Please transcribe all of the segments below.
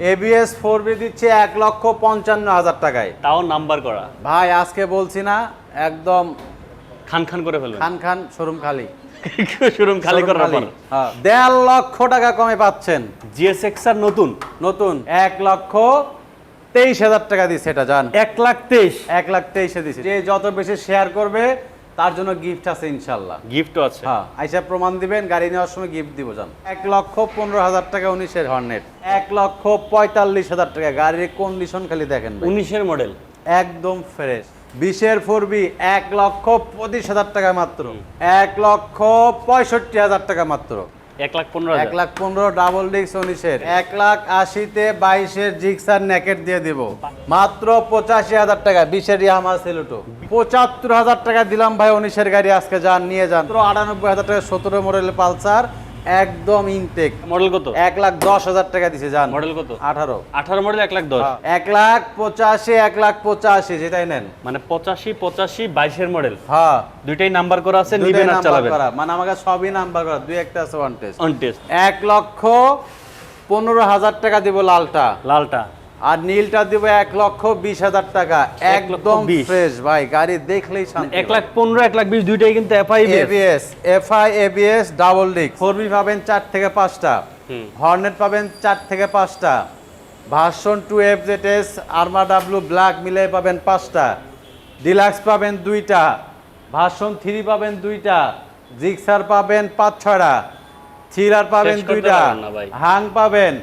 ABS four B দিচ্ছে এক লক্ষ পঞ্চান্ন হাজার টাকায়। তাও নাম্বার করা। ভাই আজকে বলছি না একদম খান খান করে ফেলবেন। খান খান শোরুম খালি। শোরুম খালি করার পর। হ্যাঁ, দেড় লক্ষ টাকা কমে পাচ্ছেন। জিএসএক্স আর নতুন? নতুন। এক লক্ষ তেইশ হাজার টাকা দিচ্ছে এটা জান। এক লাখ তেইশ। এক লাখ তেইশে দিচ্ছে। যে যত বেশি শেয়ার করবে তার জন্য গিফট আছে ইনশাল্লাহ গিফটও আছে। হ্যাঁ আইসা প্রমাণ দিবেন গাড়ি নেওয়ার সময় গিফট দিব জান। এক লক্ষ পনেরো হাজার টাকা উনিশের হর্নেট। এক লক্ষ পঁয়তাল্লিশ হাজার টাকা গাড়ির কন্ডিশন খালি দেখেন উনিশের মডেল একদম ফ্রেশ বিশের ফোর বি এক লক্ষ পঁচিশ হাজার টাকা মাত্র। এক লক্ষ পঁয়ষট্টি হাজার টাকা মাত্র। এক লাখ পনেরো ডাবল ডিক্স উনিশের এক লাখ আশিতে বাইশের জিক্সার নেকেট দিয়ে দিব। মাত্র পঁচাশি হাজার টাকা, বিশের ইয়ামা সেলুটো। পঁচাত্তর হাজার টাকা দিলাম ভাই উনিশের গাড়ি আজকে যান, নিয়ে যান। আটানব্বই হাজার টাকা, সতেরো মডেল পালসার। একদম ইনটেক মডেল কত? এক লাখ দশ হাজার টাকা দিছে যান মডেল কত? আঠারো। আঠারো মডেল এক লাখ দশ? এক লাখ পঁচাশি এক লাখ পঁচাশি যেটাই নেন। মানে পঁচাশি পঁচাশি বাইশের মডেল হ্যাঁ। দুইটাই নাম্বার করা আছে নিবেন আর চালাবেন? মানে আমাকে সবই নাম্বার করা। দুই একটা আছে ওয়ান টেস্ট ওয়ান টেস্ট এক লক্ষ পনেরো হাজার টাকা দিব লালটা। লালটা। আর নীলটা দিব এক লক্ষ বিশ হাজার টাকা। একদম। ফ্রেশ ভাই গাড়ি দেখলেই শান্তি এক লাখ পনেরো এক লাখ বিশ দুইটাই কিন্তু FI ABS FI ABS double disc four B পাবেন চার থেকে পাঁচটা। হর্নেট পাবেন চার থেকে পাঁচটা। Version two F Z S আর্মা W black মিলে পাবেন পাঁচটা। ডিলাক্স পাবেন দুইটা। ভার্সন থ্রি পাবেন দুইটা। জিক্সার পাবেন পাঁচ ছয়টা। থ্রিলার পাবেন দুইটা। হাং পাবেন।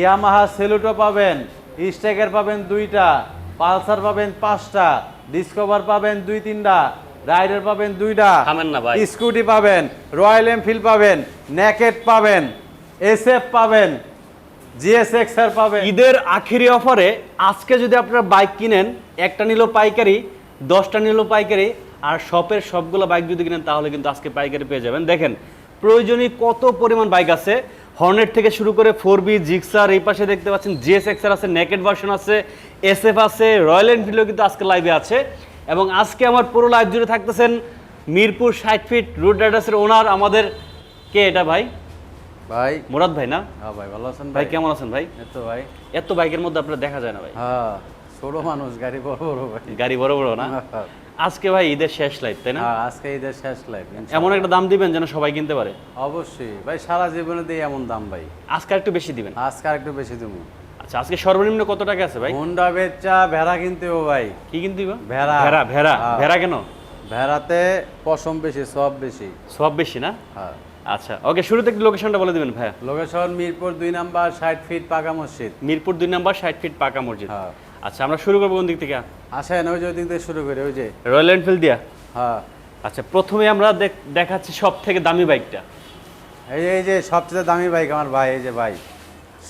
ইয়ামাহা সেলুটো পাবেন। স্টেকের পাবেন দুইটা পালসার পাবেন পাঁচটা ডিসকভার পাবেন দুই তিনটা রাইডার পাবেন দুইটা থামেন না ভাই। স্কুটি পাবেন রয়্যাল এনফিল্ড পাবেন নেকেট পাবেন এসএফ পাবেন জিএসএক্স আর পাবেন ঈদের আখিরি অফারে আজকে যদি আপনারা বাইক কিনেন একটা নিল পাইকারি দশটা নিল পাইকারি আর শপের সবগুলো বাইক যদি কিনেন তাহলে কিন্তু আজকে পাইকারি পেয়ে যাবেন দেখেন প্রয়োজনীয় কত পরিমাণ বাইক আছে হর্নেট থেকে শুরু করে ফোর বি জিক্সার এই পাশে দেখতে পাচ্ছেন জিএস এক্সার আছে নেকেট ভার্সন আছে এসএফ আছে রয়্যাল এনফিল্ডও কিন্তু আজকে লাইভে আছে। এবং আজকে আমার পুরো লাইভ জুড়ে থাকতেছেন মিরপুর ষাট ফিট রুট রাইডার্সের ওনার আমাদের কে এটা ভাই? ভাই। মুরাদ ভাই না? হ্যাঁ ভাই ভালো আছেন ভাই কেমন আছেন ভাই? এই তো ভাই। এত বাইকের মধ্যে আপনার দেখা যায় না ভাই। হ্যাঁ ছোট মানুষ গাড়ি বড় বড় ভাই। গাড়ি বড় বড় না। আজকে ভাই ঈদের শেষ লাইভ তাই না? হ্যাঁ আজকে ঈদের শেষ লাইফ এমন একটা দাম দিবেন যেন সবাই কিনতে পারে? অবশ্যই। ভাই সারা জীবনে দিই এমন দাম ভাই। আজকে একটু বেশি দিবেন? আজকে একটু বেশি দেবো। আচ্ছা আজকে সর্বনিম্ন কত টাকা আছে ভাই? হুন্ডা বেচা ভেড়া কিনতে ও ভাই। কি কিনতে দিবা ভেড়া। ভেড়া ভেড়া। হ্যাঁ। ভেড়া কেন? ভেড়াতে পশম বেশি সব বেশি। সব বেশি না? হ্যাঁ। আচ্ছা ওকে শুরুতে একটু লোকেশনটা বলে দিবেন ভাই লোকেশন মিরপুর দুই নাম্বার ষাট ফিট পাকা মসজিদ। মিরপুর দুই নাম্বার ষাট ফিট পাকা মসজিদ। হ্যাঁ। আচ্ছা আমরা শুরু করব কোন দিক থেকে? আসেন ওই যে ওই দিক থেকে শুরু করি ওই যে। রয়্যাল এনফিল্ড দিয়া? হ্যাঁ। আচ্ছা প্রথমে আমরা দেখ- দেখাচ্ছি সব থেকে দামি বাইকটা। এই যে- এই যে সবচেয়ে দামি বাইক আমার ভাই এই যে ভাই।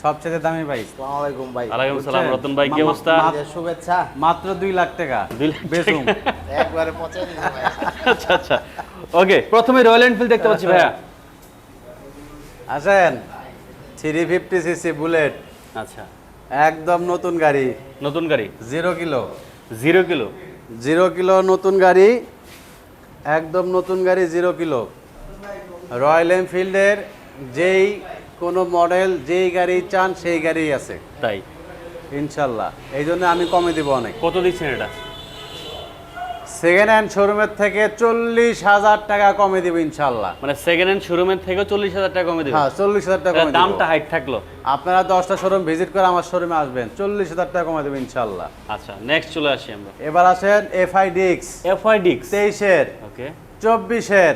সবচেয়ে দামি বাইক আসসালামু আলাইকুম ভাই। আলাইকুম সালাম রতন ভাই কি অবস্থা? শুভেচ্ছা। মাত্র দুই লাখ টাকা দুই লাখ বেসুম একবারে দিয়েছে ভাই। আচ্ছা আচ্ছা। ওকে প্রথমে রয়্যাল এনফিল্ড দেখতে পাচ্ছি ভাইয়া। আসেন। থ্রি ফিফটি সিসি বুলেট আচ্ছা। একদম নতুন গাড়ি। নতুন গাড়ি? Zero kilo. Zero kilo? Zero kilo নতুন গাড়ি একদম নতুন গাড়ি জিরো কিলো। রয়্যাল এনফিল্ডের যেই কোনো মডেল যেই গাড়ি চান সেই গাড়ি আছে। তাই? ইনশাল্লাহ। এই জন্য আমি কমে দিব অনেক। কত দিচ্ছেন এটা? সেকেন্ড হ্যান্ড শোরুমের থেকে চল্লিশ হাজার টাকা কমে দিব ইনশাল্লাহ মানে সেকেন্ড হ্যান্ড শোরুমের থেকে চল্লিশ হাজার টাকা কমে দেবে। হ্যাঁ চল্লিশ হাজার টাকা দামটা হাইট থাকল। আপনারা দশটা শোরুম ভিজিট করে আমার শোরুমে আসবেন। চল্লিশ হাজার টাকা কমে দেবো ইনশাল্লাহ আচ্ছা নেক্সট চলে আসি আমরা। এবার আসেন এফআই ডিক্স এফআই ডিক্স তেইশের ওকে। চব্বিশের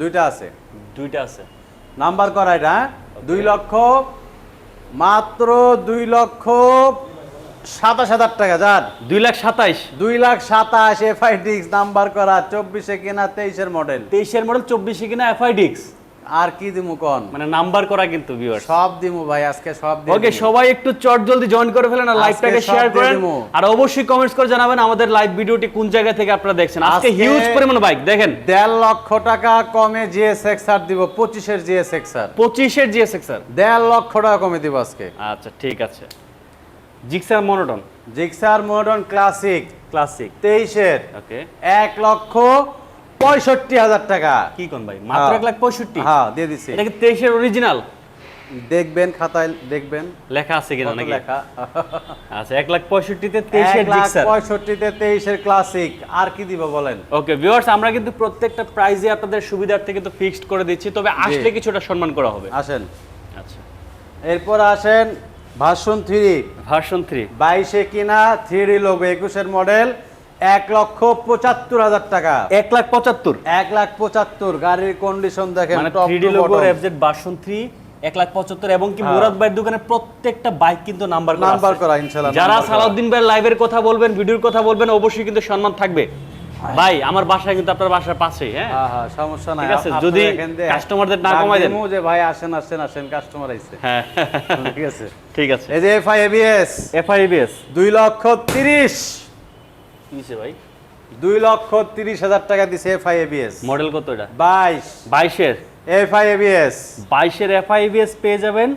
দুইটা আছে। দুইটা আছে। নাম্বার করা এটা হ্যাঁ? দুই লক্ষ মাত্র দুই লক্ষ সাতাশ হাজার টাকা যান। দুই লাখ সাতাইশ। দুই লাখ সাতাশ এফআই ডিক্স নাম্বার করা চব্বিশে কেনা তেইশের মডেল তেইশের মডেল চব্বিশে কিনা এফআই ডিক্স আর কি দিমু কন? মানে নাম্বার করা কিন্তু ভিউয়ার্স সব দিমু ভাই আজকে সব দিয়ে ওকে সবাই একটু চট জলদি জয়েন করে ফেলেন আর লাইভটাকে শেয়ার করেন। আর অবশ্যই কমেন্টস করে জানাবেন আমাদের লাইভ ভিডিওটি কোন জায়গা থেকে আপনারা দেখছেন। আজকে হিউজ পরিমাণ বাইক দেখেন। দেড় লক্ষ টাকা কমে জিএস এক্সআর দিব পঁচিশের জিএস এক্সআর পঁচিশের জিএসএক্স স্যার দেড় লক্ষ টাকা কমে দিব আজকে। আচ্ছা ঠিক আছে। Gixxer monotone. Gixxer modern classic. Classic. তেইশের ওকে। এক লক্ষ পঁয়ষট্টি হাজার টাকা। কি কোন ভাই? মাত্র হ্যাঁ। এক লাখ পঁয়ষট্টি? হ্যাঁ দিয়ে দিচ্ছি এটা কি তেইশের অরিজিনাল দেখবেন খাতায় দেখবেন। লেখা আছে কিনা নাকি? লেখা? আচ্ছা এক লাখ পঁয়ষট্টিতে তেইশের জিক্সার। পঁয়ষট্টিতে তেইশের ক্লাসিক। আর কি দিব বলেন? ওকে ভিউয়ার্স আমরা কিন্তু প্রত্যেকটা প্রাইজে আপনাদের সুবিধার্থে কিন্তু ফিক্সড করে দিচ্ছি তবে আসলে কিছুটা সম্মান করা হবে। আসেন। আচ্ছা। এরপর আসেন ভার্সন থ্রি। Version three. বাইশে কিনা থ্রি লোগো একুশের মডেল এক লক্ষ পঁচাত্তর হাজার টাকা। এক লাখ পঁচাত্তর। এক লাখ পঁচাত্তর গাড়ির কন্ডিশন দেখেন মানে three D FZ version three এক লাখ পঁচাত্তর এবং কি হ্যাঁ। মুরাদ ভাইয়ের দোকানে প্রত্যেকটা বাইক কিন্তু নাম্বার নাম্বার করা ইনশাল্লাহ যারা। সালাউদ্দিন ভাইয়ের লাইভের কথা বলবেন ভিডিওর কথা বলবেন অবশ্যই কিন্তু সম্মান থাকবে। ভাই আমার বাসায় কিন্তু আপনার বাসার পাশেই হ্যাঁ? হ্যাঁ হ্যাঁ সমস্যা নাই। ঠিক আছে, যদি কাস্টমারদের না কমায় দেন। যে ভাই আসেন আসেন আসেন কাস্টমার আইছে। হ্যাঁ। ঠিক আছে। ঠিক আছে। এই যে এফআই এবিএস এফআইবিএস দুই লক্ষ তিরিশ। কিসে ভাই? দুই লক্ষ তিরিশ হাজার টাকা দিছে এফআই এবিএস মডেল কত এটা? বাইশ। বাইশের? এফআই এবিএস বাইশের এফআইবিএস পেয়ে যাবেন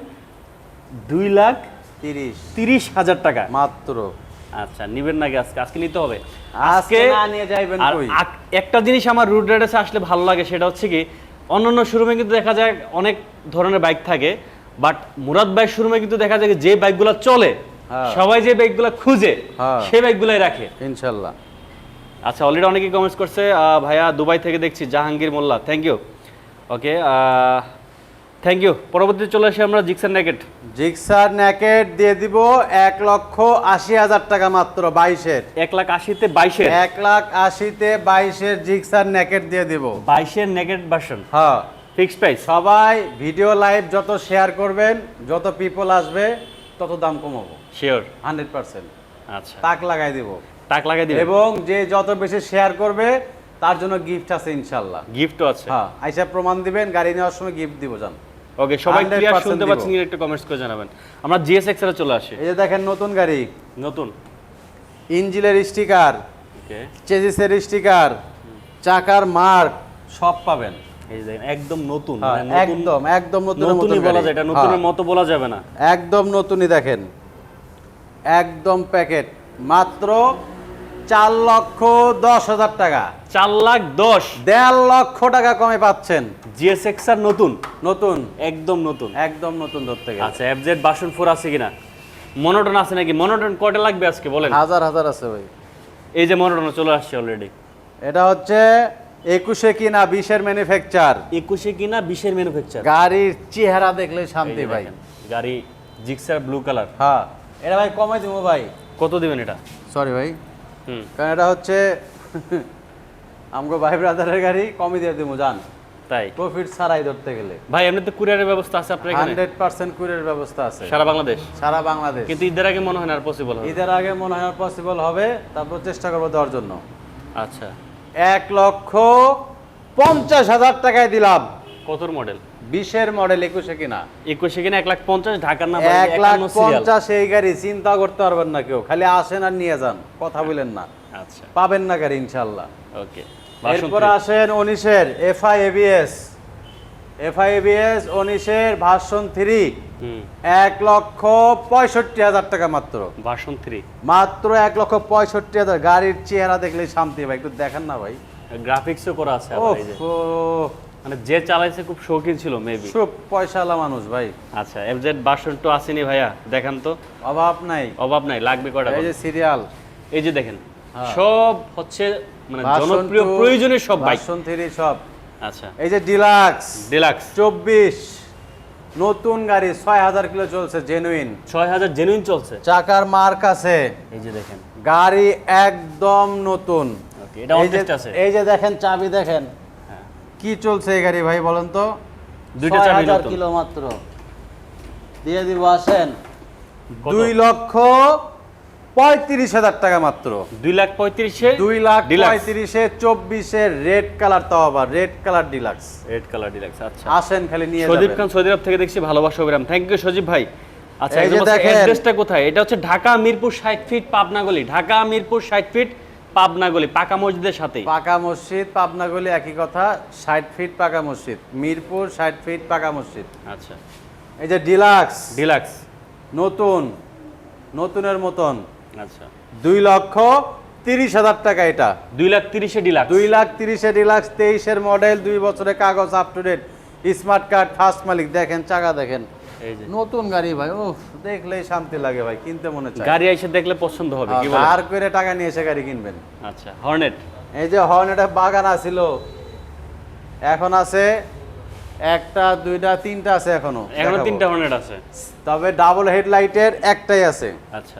দুই লাখ তিরিশ। তিরিশ হাজার টাকা। মাত্র। আচ্ছা নিবেন নাকি আজকে আজকে নিতে হবে। আজকে না নিয়ে যাইবেন কই? একটা জিনিস আমার রুট রেডেসে আসলে ভালো লাগে সেটা হচ্ছে কি অন্যান্য শোরুমে কিন্তু দেখা যায় অনেক ধরনের বাইক থাকে বাট মুরাদ বাইক শোরুমে কিন্তু দেখা যায় যে বাইকগুলো চলে হ্যাঁ। সবাই যে বাইকগুলো খুঁজে হ্যাঁ। সেই বাইকগুলাই রাখে। ইনশাল্লাহ। আচ্ছা অলরেডি অনেকেই কমেন্টস করছে ভাইয়া দুবাই থেকে দেখছি Jahangir Molla thank you okay thank you পরবর্তীতে চলে আসি আমরা জিক্সার নেকেট জিক্সার ন্যাকেট দিয়ে দিব এক লক্ষ আশি হাজার টাকা মাত্র বাইশের। এক লাখ আশিতে বাইশের। এক লাখ আশিতে বাইশের জিক্সার ন্যাকেট দিয়ে দিব। বাইশের নেকেট ভার্সন হ্যাঁ। ফিক্সড প্রাইস সবাই ভিডিও লাইভ যত শেয়ার করবেন যত পিপল আসবে তত দাম কমাবো। Sure hundred percent. আচ্ছা। তাক লাগাই দিব। টাক লাগাই দিব এবং যে যত বেশি শেয়ার করবে তার জন্য গিফট আছে ইনশাল্লাহ। গিফটও আছে। হ্যাঁ আইসা প্রমাণ দিবেন গাড়ি নেওয়ার সময় গিফট দিব জান। ওকে সবাই ক্লিয়ার শুনতে পাচ্ছেন কিনা একটু কমেন্টস করে জানাবেন। আমরা জিএসএক্স এর চলে আসি। এই যে দেখেন নতুন গাড়ি। নতুন। ইঞ্জিলের স্টিকার ওকে চেজিসের স্টিকার চাকার মার্ক। সব পাবেন। এই দেখেন, একদম নতুন হ্যাঁ, মানে নতুন একদম একদম নতুন নতুনই বলা যায় এটা নতুনের মতো বলা যাবে না। একদম নতুনই দেখেন। একদম প্যাকেট মাত্র চার লক্ষ দশ হাজার টাকা। চার লাখ দশ। দেড় লক্ষ টাকা কমে পাচ্ছেন। জিএসএক্স আর নতুন? নতুন। একদম নতুন। একদম নতুন ধরতে গেলে। আচ্ছা এফজেড বাসন ফোর আছে কিনা? মনোটন আছে নাকি? মনোটন কটা লাগবে আজকে বলেন? হাজার হাজার আছে ভাই। এই যে মনোটন চলে আসছে অলরেডি এটা হচ্ছে একুশে কিনা বিশের ম্যানুফ্যাকচার একুশে কিনা বিশের ম্যানুফ্যাকচার গাড়ির চেহারা দেখলে শান্তি ভাই। গাড়ি জিক্সার ব্লু কালার হ্যাঁ। এটা ভাই কমাই দিব ভাই। কত দিবেন এটা? সরি ভাই। কারণ এটা হচ্ছে আমগো ভাই ব্রাদারের গাড়ি কমই দিয়ে দিব জান? তাই? প্রফিট ছাড়াই ধরতে গেলে। ভাই এমনিতে কুরিয়ারের ব্যবস্থা আছে আপনার এখানে? হান্ড্রেড পার্সেন্ট কুরিয়ার ব্যবস্থা আছে। সারা বাংলাদেশ? সারা বাংলাদেশ। কিন্তু ঈদের আগে মনে হয় না আর পসিবল হবে। ঈদের আগে মনে হয় পসিবল হবে তারপর চেষ্টা করব দেওয়ার জন্য। আচ্ছা। এক লক্ষ পঞ্চাশ হাজার টাকায় দিলাম। কতর মডেল বিশের মডেল একুশে কিনা? একুশে কিনা এক লাখ পঞ্চাশ ঢাকার নাম্বার এক লাখ পঞ্চাশ এই গাড়ি চিন্তা করতে পারবেন না কেউ খালি আসেন আর নিয়ে যান কথা বলেন না। আচ্ছা। পাবেন না গাড়ি ইনশাল্লাহ ওকে। এরপর আসেন উনিশের এফআই এবিএস এফআই এবিএস উনিশের ভার্সন থ্রি এক লক্ষ পঁয়ষট্টি হাজার টাকা মাত্র। ভার্সন থ্রি মাত্র এক লক্ষ পঁয়ষট্টি হাজার। গাড়ির চেহারা দেখলেই শান্তি ভাই একটু দেখেন না ভাই। গ্রাফিক্সও করা আছে। মানে যে চালাইছে খুব শৌখিন ছিল মেবি খুব পয়সাওয়ালা মানুষ ভাই। আচ্ছা এফজেড ভার্সন টু আসেনি ভাইয়া দেখান তো। অভাব নাই। অভাব নাই লাগবে কয়টা এই যে সিরিয়াল এই যে দেখেন হ্যাঁ। সব হচ্ছে মানে জনপ্রিয় প্রয়োজনীয় সব বাইক ভার্সন থ্রি সব। আচ্ছা। এই যে ডিলাক্স ডিলাক্স চব্বিশ। নতুন গাড়ি ছয় হাজার কিলো চলছে জেনুইন ছয় হাজার জেনুইন চলছে? চাকার মার্ক আছে। এই যে দেখেন। গাড়ি একদম নতুন। এই যে দেখেন চাবি দেখেন। কি চলছে এই গাড়ি ভাই বলেন তো? দুইটা চাবি 6000 নতুন। কিলো মাত্র। দিয়ে দিব আসেন। দুই লক্ষ পঁয়ত্রিশ হাজার টাকা মাত্র। দুই লাখ পঁয়ত্রিশে? দুই লাখ পঁয়ত্রিশে চব্বিশে রেড কালার তাও আবার red colour deluxe red colour deluxe আচ্ছা। আসেন খালি নিয়ে সজীব খান সৌদি আরব থেকে দেখছি ভালোবাসা অবিরাম থ্যাংক ইউ সজীব ভাই। আচ্ছা এই যে দেখেন। অ্যাড্রেসটা কোথায়? এটা হচ্ছে ঢাকা মিরপুর ষাট ফিট পাবনা গলি। ঢাকা মিরপুর ষাট ফিট পাবনা গলি পাকা মসজিদের সাথে পাকা মসজিদ পাবনাগলি একই কথা ষাট ফিট পাকা মসজিদ। মিরপুর ষাট ফিট পাকা মসজিদ। আচ্ছা। এই যে ডিলাক্স। ডিলাক্স। নতুন নতুনের মতন। আচ্ছা। দুই লক্ষ তিরিশ হাজার টাকা এটা। দুই লাখ তিরিশে ডিলাক্স। দুই লাখ তিরিশে ডিলাক্স তেইশের মডেল দুই বছরের কাগজ up to date smart card first মালিক। দেখেন চাকা দেখেন। নতুন গাড়ি ভাই ও দেখলেই শান্তি লাগে ভাই কিনতে মনে চায়। গাড়ি এসে দেখলে পছন্দ হবে কি বলে ধার করে টাকা নিয়ে এসে গাড়ি কিনবেন। আচ্ছা হর্নেট? এই যে হর্নেট বাগান আছিল। এখন আছে একটা দুইটা তিনটা আছে এখনও। এখনও তিনটা হর্নেট আছে? তবে ডাবল হেডলাইটের একটাই আছে। আচ্ছা।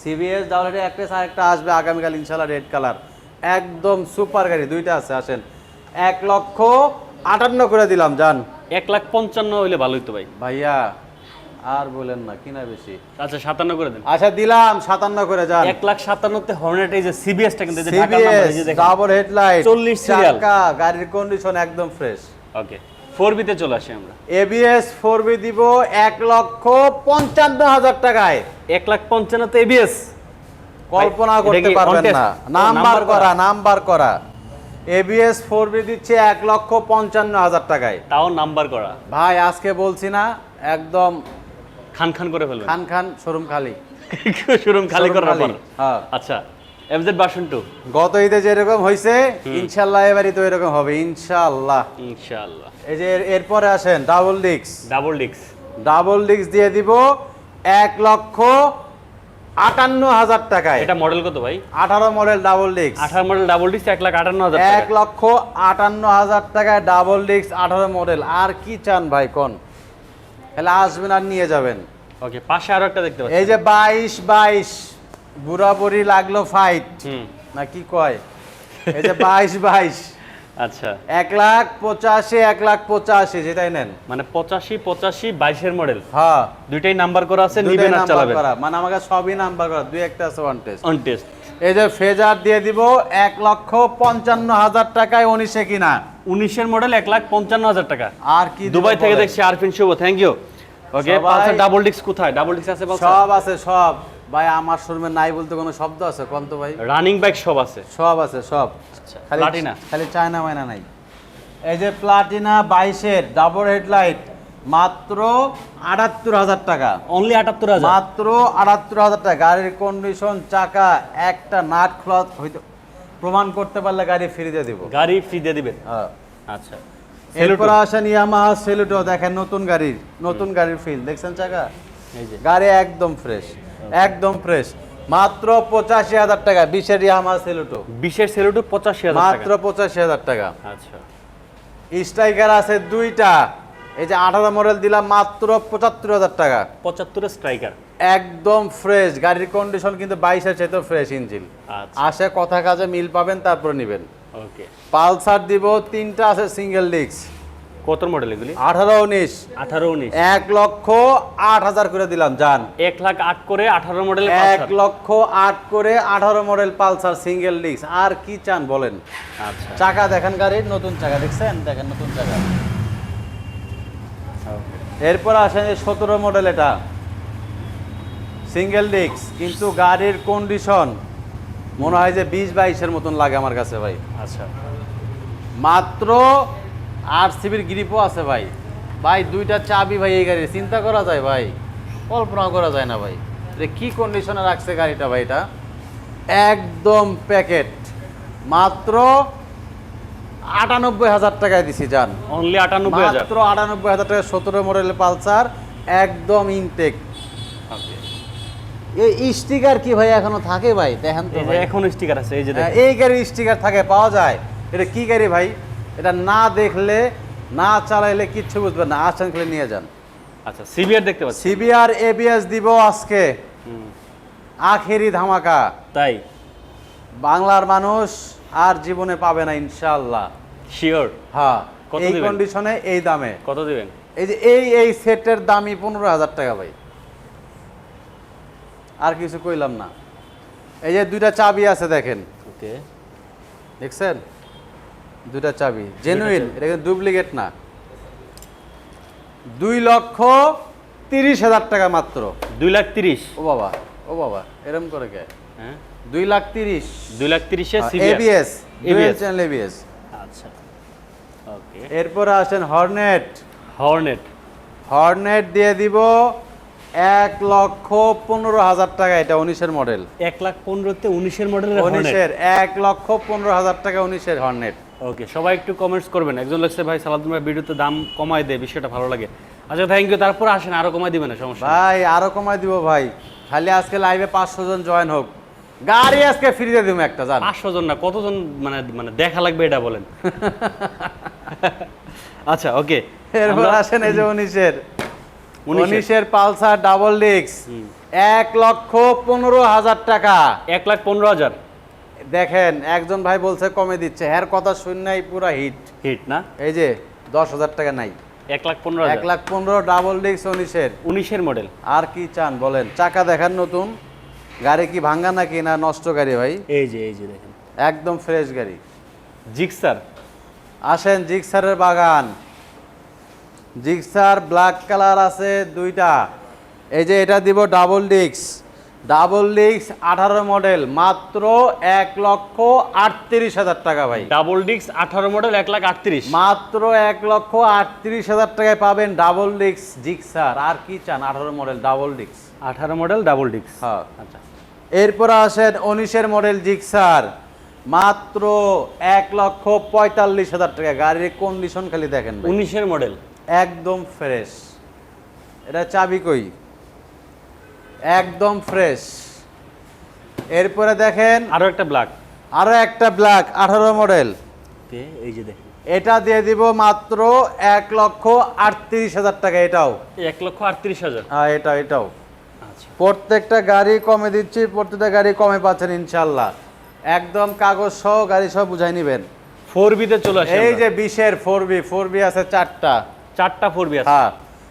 সিবিএস ডাবল হেড একটাই আর একটা আসবে আগামীকাল ইনশাল্লাহ রেড কালার। একদম সুপার গাড়ি দুইটা আছে আসেন। এক লক্ষ আটান্ন করে দিলাম যান এক লাখ পঞ্চান্ন হইলে ভালো হইতো ভাই। ভাইয়া আর বলেন না কিনা বেশি? আচ্ছা সাতান্ন করে দেন। আচ্ছা দিলাম সাতান্ন করে যান এক লাখ সাতান্নতে হর্নেট এই যে সিবিএসটা কিন্তু এই যে ঢাকার নাম্বার এই যে সিবিএস দেখেন। Double headlight 40 serial। চাকা গাড়ির কন্ডিশন একদম ফ্রেশ ওকে ফোর বিতে চলে আসি আমরা। এবিএস ফোর বি দিব এক লক্ষ পঞ্চান্ন হাজার টাকায়। এক লাখ পঞ্চান্ন পঞ্চান্নতে এবিএস কল্পনা করতে পারবেন? না। নাম্বার করা নাম্বার করা। এবিএস ফোর বি দিচ্ছে এক লক্ষ পঞ্চান্ন হাজার টাকায়। তাও নাম্বার করা। ভাই আজকে বলছি না একদম খান খান করে ফেলবেন। খান খান শোরুম খালি। শোরুম খালি করার পর হ্যাঁ। আচ্ছা এফজেড ভার্সন টু গত ঈদে যেরকম হয়েছে ইনশাল্লাহ এবারই তো এরকম হবে ইনশাল্লাহ। ইনশাআল্লাহ এই যে এর- এরপরে আসেন ডাবল ডিক্স ডাবল ডিক্স ডাবল ডিক্স দিয়ে দিব এক লক্ষ আটান্ন হাজার টাকায়। এটা মডেল কত ভাই? আঠারো মডেল ডাবল ডিক্স আঠারো মডেল ডাবল ডিক্স এক লাখ আটান্ন হাজার এক লক্ষ আটান্ন হাজার টাকায় ডাবল ডিক্স আঠারো মডেল আর কি চান ভাই কোন? তাহলে আসবেন আর নিয়ে যাবেন। ওকে পাশে আরও একটা দেখতে পাচ্ছি। এই যে বাইশ বাইশ বুড়া বুড়ি লাগল ফাইট না কি কয়? এই যে বাইশ বাইশ। আচ্ছা। এক লাখ পঁচাশি এক লাখ পঁচাশি যেটাই নেন। মানে পঁচাশি পঁচাশি বাইশের মডেল? হ্যাঁ। দুইটাই নাম্বার করা আছে নিবেন আর চালাবেন। মানে আমাকে সবই নাম্বার করা। দুই একটা আছে ওয়ান টেস্ট অন টেস্ট এই যে ফেজার দিয়ে দিব এক লক্ষ পঞ্চান্ন হাজার টাকায় উনিশে কিনা। উনিশের মডেল এক লাখ পঞ্চান্ন হাজার টাকা। আর কি দুবাই থেকে? দেখছি Arfin Shuvo thank you okay Pulsar double ডিক্স কোথায়? ডাবল ডিক্স আছে সব আছে সব। ভাই আমার শোরুমে নাই বলতে কোনো শব্দ আছে? কোন তো ভাই? রানিং বাইক সব আছে। সব আছে সব। আচ্ছা খালি প্লাটিনা খালি চায়না মায়না নাই। এই যে প্লাটিনা বাইশের ডাবল হেডলাইট মাত্র আটাত্তর হাজার টাকা। অনলি আটাত্তর হাজার? মাত্র আটাত্তর হাজার টাকা। গাড়ির কন্ডিশন চাকা একটা নাট ক্লথ হইতে প্রমাণ করতে পারলে গাড়ি ফ্রিতে দিব। গাড়ি ফ্রি দিয়ে দিবেন? হ্যাঁ। আচ্ছা। এরপর আসেন ইয়ামাহা সেলুটো দেখেন নতুন গাড়ির নতুন গাড়ির ফিল দেখছেন চাকা? এই যে। গাড়ি একদম ফ্রেশ একদম ফ্রেশ মাত্র পঁচাশি হাজার টাকা বিশের ইয়ামাহা সেলুটো। বিশের সেলুটু পঁচাশি হাজার মাত্র পঁচাশি হাজার টাকা। আচ্ছা। স্ট্রাইকার আছে দুইটা। এই যে আঠারো মডেল দিলাম মাত্র পঁচাত্তর হাজার টাকা। পঁচাত্তরের স্ট্রাইকার। একদম ফ্রেশ গাড়ির কন্ডিশন কিন্তু বাইশের চাইতেও ফ্রেশ ইঞ্জিন আসে কথা কাজে মিল পাবেন তারপর নেবেন। ওকে পালসার দিব তিনটা আছে সিঙ্গেল ডিস্ক কত মডেল এগুলি? আঠারো উনিশ। আঠারো উনিশ। এক লক্ষ আট হাজার করে দিলাম যান এক লাখ আট করে আঠারো মডেল এক লক্ষ আট করে আঠারো মডেল পালসার সিঙ্গেল ডিস্ক আর কি চান বলেন? আচ্ছা। চাকা দেখেন গাড়ির নতুন চাকা দেখছেন? দেখেন নতুন চাকা। এরপর আসেন সতেরো মডেল এটা। সিঙ্গেল ডিস্ক কিন্তু গাড়ির কন্ডিশন মনে হয় যে বিশ বাইশের মতন লাগে আমার কাছে ভাই। আচ্ছা। মাত্র আট সিবির গ্রিপও আছে ভাই। ভাই দুইটা চাবি ভাই এই গাড়ির। চিন্তা করা যায় ভাই। কল্পনা করা যায় না ভাই। এটা কি কন্ডিশনে রাখছে গাড়িটা ভাই এটা? একদম প্যাকেট মাত্র আটানব্বই হাজার টাকায় দিছি যান অনলি আটানব্বই মাত্র আটানব্বই হাজার টাকা সতেরো মডেলের পালসার একদম ইনটেক এই স্টিকার কি ভাই এখনও থাকে ভাই? দেখেন তো যে। এখন স্টিকার আছে এই যে হ্যাঁ, এই গাড়ির স্টিকার থাকে পাওয়া যায়। এটা কি গাড়ি ভাই? এটা না দেখলে না চালাইলে কিচ্ছু বুঝবেন না। আসেন খেলে নিয়ে যান। আচ্ছা সিবিআর দেখতে পাচ্ছি। সিবিআর এবিএস দিব আজকে। আখেরি ধামাকা। তাই? বাংলার মানুষ আর জীবনে পাবে না ইনশাআল্লাহ। শিওর হ্যাঁ কত এই কন্ডিশনে এই দামে। কত দিবেন? এই যে এই এই সেটের দামই পনেরো হাজার টাকা ভাই। আর কিছু কইলাম না। এই যে দুইটা চাবি আছে দেখেন। ওকে। দেখছেন? দুইটা চাবি। জেনুইন। এটা কিন্তু ডুপ্লিকেট না। দুই লক্ষ তিরিশ হাজার টাকা মাত্র। দুই লাখ তিরিশ। ও বাবা ও বাবা এরম করে কে? হ্যাঁ। দুই লাখ তিরিশ। দুই লাখ তিরিশে এবিএস এবিএস চ্যানেল এবিএস আচ্ছা। ওকে এরপরে আসেন হর্নেট হর্নেট হর্নেট দিয়ে দিব এক লক্ষ পনেরো হাজার টাকা এটা উনিশের মডেল এক লাখ পনেরোতে উনিশের হর্নেট উনিশের এক লক্ষ পনেরো হাজার টাকা উনিশের হর্নেট ওকে সবাই একটু কমেন্টস করবেন। একজন লেখছে ভাই সালাদুল ভাই ভিডিওতে দাম কমায় দেয় বিষয়টা ভালো লাগে। আচ্ছা থ্যাংক ইউ তারপর আসেন আরও কমাই দিবেন না সমস্যা ভাই আরও কমাই দিব ভাই। খালি আজকে লাইভে পাঁচশো জন জয়েন হোক। গাড়ি আজকে ফ্রিতে দিব একটা জান। পাঁচশো জন না কতজন মানে মানে দেখা লাগবে এটা বলেন। আচ্ছা ওকে এরপর আসেন এই যে উনিশের। উনিশের। উনিশের পালসার ডাবল ডিক্স এক লক্ষ পনেরো হাজার টাকা। এক লাখ পনেরো হাজার। দেখেন একজন ভাই বলছে কমে দিচ্ছে হ্যার কথা শুননাই পুরা হিট হিট না? এই যে দশ হাজার টাকা নাই। এক লাখ পনেরো এক লাখ পনেরো ডাবল ডিক্স উনিশের। উনিশের মডেল আর কি চান বলেন? চাকা দেখান নতুন। গাড়ি কি ভাঙ্গা নাকি না নষ্ট গাড়ি ভাই? এই যে এই যে দেখেন। একদম ফ্রেশ গাড়ি। জিক্সার। আসেন জিক্সারের বাগান। জিক্সার ব্ল্যাক কালার আছে দুইটা। এই যে এটা দিব ডাবল ডিক্স ডাবল ডিক্স আঠারো মডেল মাত্র এক লক্ষ আটত্রিশ হাজার টাকা ভাই। ডাবল ডিক্স আঠারো মডেল এক লাখ আটত্রিশ। মাত্র এক লক্ষ আটত্রিশ হাজার টাকায় পাবেন ডাবল ডিক্স জিক্সার। আর কি চান আঠারো মডেল ডাবল ডিক্স আঠারো মডেল ডাবল ডিক্স হ্যাঁ। আচ্ছা। এরপর আসেন উনিশের মডেল জিক্সার। মাত্র এক লক্ষ পঁয়তাল্লিশ হাজার টাকা। গাড়ির কন্ডিশন খালি দেখেন উনিশের মডেল। একদম ফ্রেশ এটা চাবি কই? একদম ফ্রেশ। এরপরে দেখেন আরও একটা ব্ল্যাক আরও একটা ব্ল্যাক আঠারো মডেল এই যে দেখেন। এটা দিয়ে দিব মাত্র এক লক্ষ আটত্রিশ হাজার টাকা এটাও। এক লক্ষ আটত্রিশ হাজার। হ্যাঁ এটা এটাও। আচ্ছা। প্রত্যেকটা গাড়ি কমে দিচ্ছি প্রত্যেকটা গাড়ি কমে পাচ্ছেন ইনশাল্লাহ একদম কাগজ সহ গাড়ি সহ বুঝাই নিবেন। ফোর বিতে চলে আসে এই যে বিশের ফোর বি ফোর বি আছে চারটা। চারটা ফোর বি আছে। হ্যাঁ।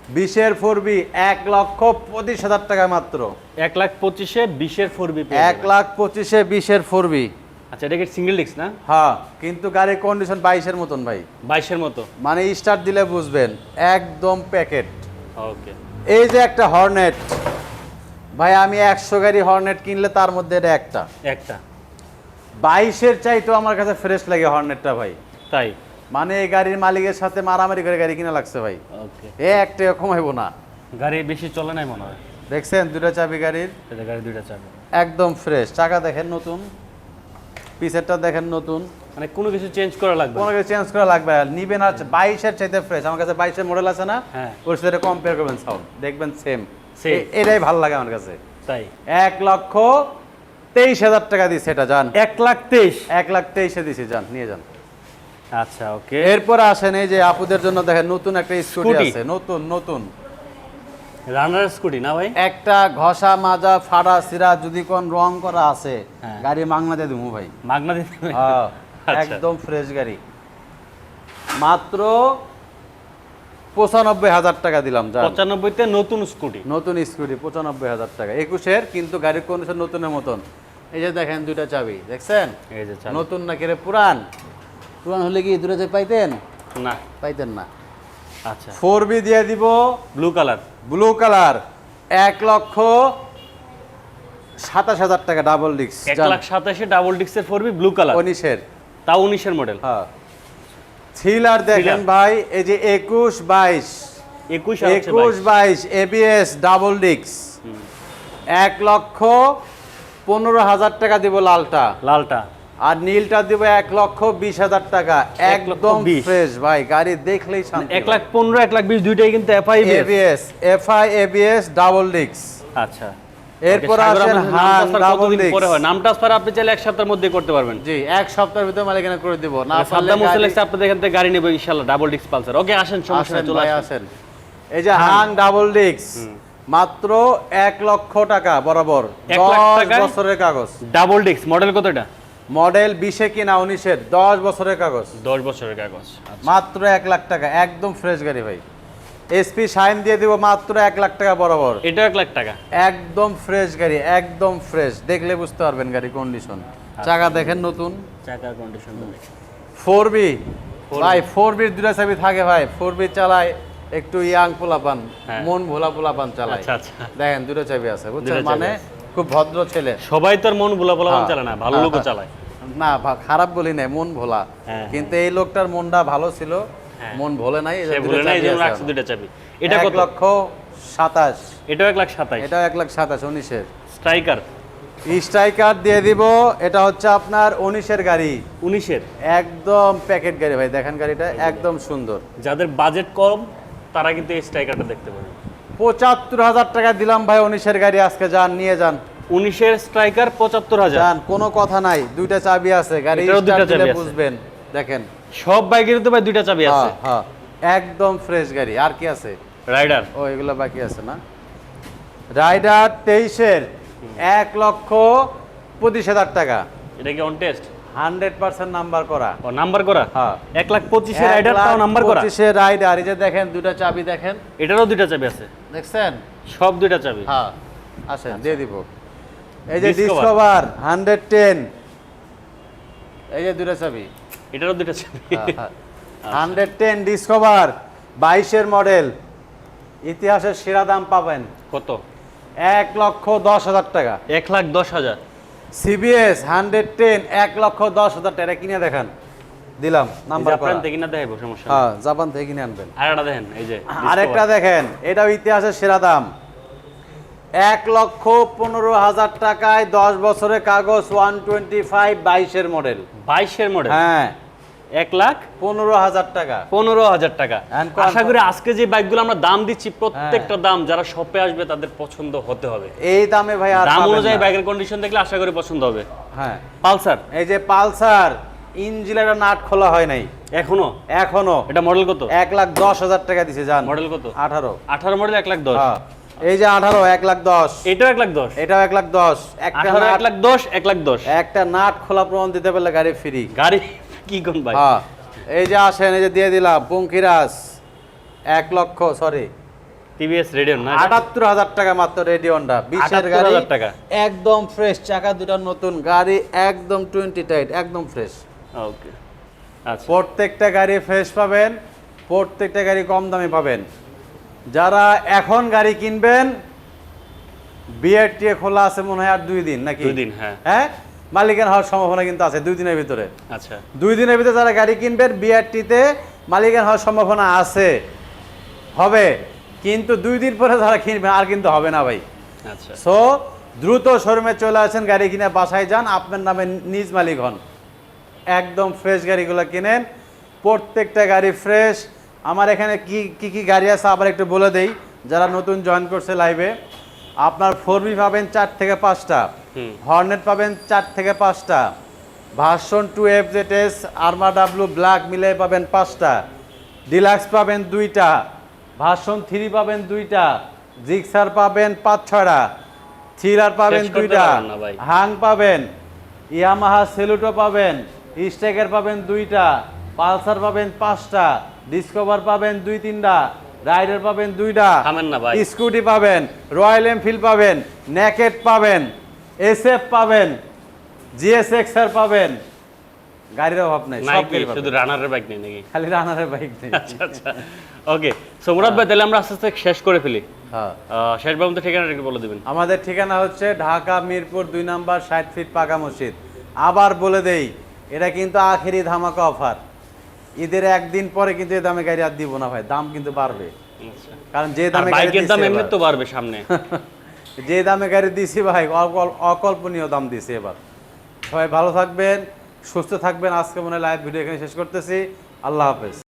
বিশের ফোর বি এক লক্ষ পঁচিশ হাজার টাকা মাত্র। এক লাখ পঁচিশে বিশের ফোর বি এক লাখ পঁচিশে বিশের ফোর বি আচ্ছা এটা কি সিঙ্গেল ডিস্ক না? হ্যাঁ কিন্তু গাড়ির কন্ডিশন বাইশের মতন ভাই। বাইশের মতো? মানে স্টার্ট দিলে বুঝবেন একদম প্যাকেট ওকে। এই যে একটা হর্নেট ভাই আমি একশো গাড়ি হর্নেট কিনলে তার মধ্যে এটা একটা। একটা। বাইশের চাইতো আমার কাছে ফ্রেশ লাগে হর্নেটটা ভাই। তাই? মানে এই গাড়ির মালিকের সাথে মারামারি করে গাড়ি কিনা লাগছে ভাই। ওকে এ একটা কমাইবো না। গাড়ি বেশি চলে নাই মনে হয়? দেখছেন দুটা চাবি গাড়ির? গাড়ি দুইটা চাবে। একদম ফ্রেশ চাকা দেখেন নতুন। পিসেরটা দেখেন নতুন। মানে কোনো কিছু চেঞ্জ করা লাগবে কোনো কিছু চেঞ্জ করা লাগবে। নিবেন আর বাইশের চাইতে ফ্রেশ আমার কাছে বাইশের মডেল আছে না? হ্যাঁ। ওর সাথে কম্পেয়ার করবেন সাউন্ড দেখবেন সেম. এটাই ভালো লাগে আমার কাছে। তাই? এক লক্ষ তেইশ হাজার টাকা দিচ্ছে এটা যান এক লাখ তেইশ? এক লাখ তেইশে দিছি যান নিয়ে যান। আচ্ছা ওকে। এরপর আসেন এই যে আপুদের জন্য দেখেন নতুন একটা স্কুটি আছে নতুন নতুন। রানার স্কুটি না ভাই? একটা ঘষা মাজা ফাড়া সিরা যদি কোন রং করা আছে হ্যাঁ। গাড়ি মাংনা দিয়ে দেবো ভাই। মাগনা হবে? হ্যাঁ, আচ্ছা। একদম ফ্রেশ গাড়ি। মাত্র পঁচানব্বই হাজার টাকা দিলাম যান পঁচানব্বইতে নতুন স্কুটি। নতুন স্কুটি পঁচানব্বই হাজার টাকা। একুশের কিন্তু গাড়ির কন্ডিশন নতুনের মতন। এই যে দেখেন দুইটা চাবি দেখছেন? এই যে। নতুন নাকি রে পুরান? পুরান হলে কি দুটো চাবি পাইতেন? না। পাইতেন না। আচ্ছা। ফোর বি দিয়ে দিব ব্লু কালার ব্লু কালার এক লক্ষ সাতাশ হাজার টাকা ডাবল ডিক্স এক লাখ সাতাশে ডাবল ডিক্সের ফোর বি ব্লু কালার উনিশের। তাও উনিশের মডেল হ্যাঁ। থ্রিলার দেখেন। ভাই এই যে একুশ বাইশ। একুশ একুশ। বাইশ এবিএস ডাবল ডিক্স এক লক্ষ পনেরো হাজার টাকা দিব লালটা। লালটা। আর নীলটা দিব এক লক্ষ বিশ হাজার টাকা। একদম ফ্রেশ ভাই গাড়ি দেখলেই শান্তি এক লাখ পনেরো এক লাখ বিশ দুইটাই কিন্তু FI ABS FI ABS double ডিক্স আচ্ছা। এরপর আসেন হান ডাবল ডিক্স পরে হয়? নাম ট্রান্সফার আপনি চাইলে এক সপ্তাহের মধ্যে করতে পারবেন। জি এক সপ্তাহের ভিতরে মালিকানা করে দিব। না পারলে সাদ্দাম হোসেন আপনাদের এখান থেকে গাড়ি নেব ইনশাল্লাহ ডাবল ডিক্স পালসার। ওকে আসেন সমস্যা চলে আসেন। এই যে হাং ডাবল ডিক্স মাত্র এক লক্ষ টাকা বরাবর। দশ বছরের কাগজ। ডাবল ডিক্স মডেল কত এটা? মডেল বিশে কিনা উনিশের দশ বছরের কাগজ। দশ বছরের কাগজ। মাত্র এক লাখ টাকা একদম ফ্রেশ গাড়ি ভাই। এসপি সাইন দিয়ে দিব মাত্র এক লাখ টাকা বরাবর। এটা এক লাখ টাকা। একদম ফ্রেশ গাড়ি একদম ফ্রেশ দেখলে বুঝতে পারবেন গাড়ি কন্ডিশন চাকা দেখেন নতুন। চাকার কন্ডিশন ফোর বি ভাই ফোর বির দুটা চাবি থাকে ভাই। ফোর বি চালায় একটু ইয়াং পোলাপান হ্যাঁ। মন ভোলা পোলাপান চালায়। আচ্ছা আচ্ছা। দেখেন দুটো চাবি আছে বুঝছেন? মানে আছে। খুব ভদ্র ছেলে। সবাই তো মন ভোলা ভোলা হ্যাঁ। চালায় না ভালো লোকও চালায়। না খারাপ বলি নাই মন ভোলা। হ্যাঁ। কিন্তু এই লোকটার মনটা ভালো ছিল। হ্যাঁ। মন ভোলে নাই ভুলে। দুইটা চাবি। এটা কত? লক্ষ সাতাশ। এটাও এক লাখ সাতাইশ এটাও এক লাখ সাতাশ উনিশের। স্ট্রাইকার? স্ট্রাইকার দিয়ে দিব এটা হচ্ছে আপনার উনিশের গাড়ি। উনিশের? একদম প্যাকেট গাড়ি ভাই দেখেন গাড়িটা একদম সুন্দর। যাদের বাজেট কম তারা কিন্তু এই স্ট্রাইকারটা দেখতে পারেন পঁচাত্তর হাজার টাকা দিলাম ভাই উনিশের গাড়ি আজকে যান নিয়ে যান। উনিশের স্ট্রাইকার পঁচাত্তর হাজার। যান কোনো কথা নাই দুইটা চাবি আছে গাড়ি। বুঝবেন দেখেন। সব বাইকের তো ভাই দুইটা চাবি আছে। হ্যাঁ হ্যাঁ একদম ফ্রেশ গাড়ি আর কি আছে? রাইডার ও এগুলো বাকি আছে না? রাইডার তেইশের এক লক্ষ পঁচিশ হাজার টাকা। এটা কি on test hundred percent number করা। ও নাম্বার করা? হ্যাঁ। এক লাখ পঁচিশের রাইডার তাও নাম্বার করা? পঁচিশের রাইডার এই যে দেখেন দুইটা চাবি দেখেন। এটারও দুইটা চাবি আছে। দেখছেন? সব দুইটা চাবি। হ্যাঁ আসেন দিয়ে দিব। এই যে ডিসকভার হান্ড্রেড টেন এই যে দুটো চাবি। এটারও চাবি। হান্ড্রেড টেন ডিসকভার বাইশের মডেল ইতিহাসের সেরা দাম পাবেন। কত? এক লক্ষ দশ হাজার টাকা। এক লাখ দশ হাজার। সিবিএস হান্ড্রেড টেন এক লক্ষ দশ হাজার টাকা। কিনে দেখান। দিলাম নাম্বার জাপান থেকে না দেখাবো সমস্যা হ্যাঁ জাপান থেকে কিনে আনবেন। আর একটা দেখেন এই যে আরেকটা দেখেন এটাও ইতিহাসের সেরা দাম। এক লক্ষ পনেরো হাজার টাকায় দশ বছরের কাগজ ওয়ান টোয়েন্টি ফাইভ বাইশের মডেল। বাইশের মডেল? হ্যাঁ। এক লাখ পনেরো হাজার টাকা। পনেরো হাজার টাকা। আশা করি আজকে যে বাইকগুলো আমরা দাম দিচ্ছি প্রত্যেকটা দাম যারা শপে আসবে তাদের পছন্দ হতে হবে। এই দামে ভাই আর দাম অনুযায়ী বাইকের কন্ডিশন দেখলে আশা করি পছন্দ হবে। হ্যাঁ। পালসার? এই যে পালসার ইঞ্জিনের নাট খোলা হয় নাই। এখনও? এখনও। এটা মডেল কত? এক লাখ দশ হাজার টাকা দিছে যান মডেল কত? আঠারো। আঠারো মডেল এক লাখ দশ? হ্যাঁ। এই যে আঠারো এক লাখ দশ। এটাও এক লাখ দশ? এটাও এক লাখ দশ। একটা এক লাখ দশ এক লাখ দশ? একটা নাট খোলা প্রমাণ দিতে পারলে গাড়ি ফ্রি গাড়ি কি কোন ভাই? হ্যাঁ। এই যে আসেন এই যে দিয়ে দিলাম পঙ্কিরাজ। এক লক্ষ সরি টিভিএস রেডিও না? আটাত্তর হাজার টাকা মাত্র রেডিওনটা বিশের 78,000 গাড়ি টাকা। একদম ফ্রেশ চাকা দুটা নতুন গাড়ি একদম টোয়েন্টি টাইট একদম ফ্রেশ ওকে আচ্ছা প্রত্যেকটা গাড়ি ফ্রেশ পাবেন প্রত্যেকটা গাড়ি কম দামে পাবেন। যারা এখন গাড়ি কিনবেন বিআরটিএ খোলা আছে মনে হয় আর দুই দিন নাকি? দুই দিন, হ্যাঁ। হ্যাঁ? মালিকান হওয়ার সম্ভাবনা কিন্তু আছে দুই দিনের ভিতরে। আচ্ছা। দুই দিনের ভিতরে যারা গাড়ি কিনবেন বিআরটিতে মালিকান হওয়ার সম্ভাবনা আছে। হবে। কিন্তু দুই দিন পরে যারা কিনবেন আর কিন্তু হবে না ভাই। আচ্ছা। সো দ্রুত শোরুমে চলে আসেন গাড়ি কিনে বাসায় যান আপনার নামে নিজ মালিক হন। একদম ফ্রেশ গাড়িগুলো কিনেন। প্রত্যেকটা গাড়ি ফ্রেশ আমার এখানে কি কি কি গাড়ি আছে আবার একটু বলে দেই যারা নতুন জয়েন করছে লাইভে আপনার ফোর বি পাবেন চার থেকে পাঁচটা। হর্নেট পাবেন চার থেকে পাঁচটা। Version two F Z S আর্মা W black মিলে পাবেন পাঁচটা। ডিলাক্স পাবেন দুইটা। ভার্সন থ্রি পাবেন দুইটা। জিক্সার পাবেন পাঁচ ছয়টা। থ্রিলার পাবেন দুইটা। হাং পাবেন। ইয়ামাহা সেলুটো পাবেন। স্টেকের পাবেন দুইটা পালসার পাবেন পাঁচটা ডিসকভার পাবেন দুই তিনটা রাইডার পাবেন দুইটা না ভাই। স্কুটি পাবেন রয়্যাল এনফিল্ড পাবেন নেকেট পাবেন এসএফ পাবেন জিএসএক্স আর পাবেন। গাড়ির অভাব নাই শুধু রানারের বাইক নেই নাকি? খালি রানারের বাইক নেই। আচ্ছা আচ্ছা। ওকে সো মুরাদ ভাই তাহলে আমরা আস্তে আস্তে শেষ করে ফেলি। হ্যাঁ। শেষ পর্যন্ত ঠিকানাটা একটু বলে দিবেন। আমাদের ঠিকানা হচ্ছে ঢাকা মিরপুর দুই নাম্বার ষাট ফিট পাকা মসজিদ। আবার বলে দেই এটা কিন্তু আখেরি ধামাকা অফার। ঈদের একদিন পরে কিন্তু এই দামে গাড়ি আর দিব না ভাই দাম কিন্তু বাড়বে। আচ্ছা। কারণ যে দামে গাড়ি বাইকের দাম এমনি তো বাড়বে সামনে। যে দামে গাড়ি দিছি ভাই অকল- অকল্পনীয় দাম দিছি এবার। সবাই ভালো থাকবেন সুস্থ থাকবেন। আজকে মনে লাইভ ভিডিও এখানে শেষ করতেছি। আল্লাহ হাফেজ।